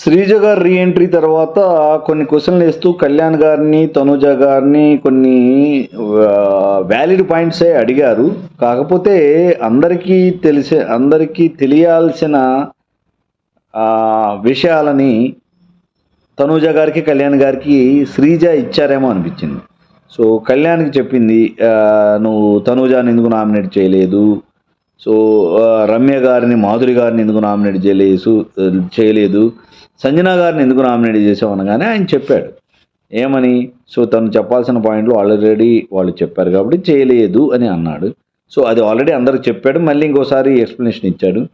శ్రీజ గారి రీఎంట్రీ తర్వాత కొన్ని క్వశ్చన్లు వేస్తూ కళ్యాణ్ గారిని తనుజ గారిని కొన్ని వ్యాలిడ్ పాయింట్సే అడిగారు. కాకపోతే అందరికీ తెలిసే అందరికీ తెలియాల్సిన విషయాలని తనుజ గారికి కళ్యాణ్ గారికి శ్రీజ ఇచ్చారేమో అనిపించింది. సో కళ్యాణ్కి చెప్పింది నువ్వు తనుజాని ఎందుకు నామినేట్ చేయలేదు? సో రమ్య గారిని మాధురి గారిని ఎందుకు నామినేట్ చేయలేదు చేయలేదు? సంజన గారిని ఎందుకు నామినేట్ చేసావు అనగానే ఆయన చెప్పాడు. ఏమని? సో తను చెప్పాల్సిన పాయింట్లు ఆల్రెడీ వాళ్ళు చెప్పారు కాబట్టి చేయలేదు అని అన్నాడు. సో అది ఆల్రెడీ అందరికి చెప్పాడు మళ్ళీ ఇంకోసారి ఎక్స్ప్లెనేషన్ ఇచ్చాడు.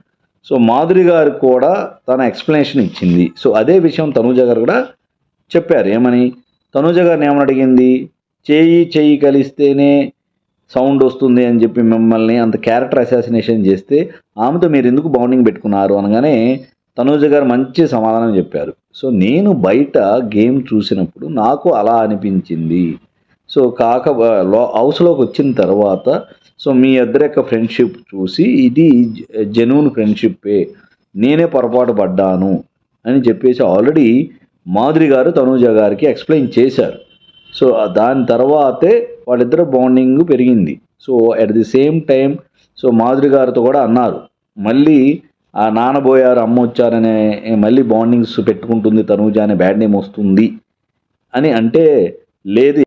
సో మాధురి గారు కూడా తన ఎక్స్ప్లెనేషన్ ఇచ్చింది. సో అదే విషయం తనూజ గారు కూడా చెప్పారు. ఏమని? తనూజ గారిని ఏమని అడిగింది? చేయి చేయి కలిస్తేనే సౌండ్ వస్తుంది అని చెప్పి మిమ్మల్ని అంత క్యారెక్టర్ అసాసినేషన్ చేస్తే ఆమెతో మీరు ఎందుకు బౌండింగ్ పెట్టుకున్నారు అనగానే తనూజ గారు మంచి సమాధానం చెప్పారు. సో నేను బయట గేమ్ చూసినప్పుడు నాకు అలా అనిపించింది. సో కాక లో హౌస్లోకి వచ్చిన తర్వాత సో మీ ఇద్దరి యొక్క ఫ్రెండ్షిప్ చూసి ఇది జెన్యున్ ఫ్రెండ్షిప్పే నేనే పొరపాటు పడ్డాను అని చెప్పేసి ఆల్రెడీ మాధురి గారు తనూజ గారికి ఎక్స్ప్లెయిన్ చేశారు. సో దాని తర్వాతే వాళ్ళిద్దరు బాండింగ్ పెరిగింది. So at the same time so Madhuri గారితో కూడా అన్నారు. మళ్ళీ ఆ నానబోయారు అమ్మ వచ్చారనే మళ్ళీ బాండింగ్స్ పెట్టుకుంటుంది తనూజ అనే బ్యాడ్ నేమ్ వస్తుంది అని అంటే లేదు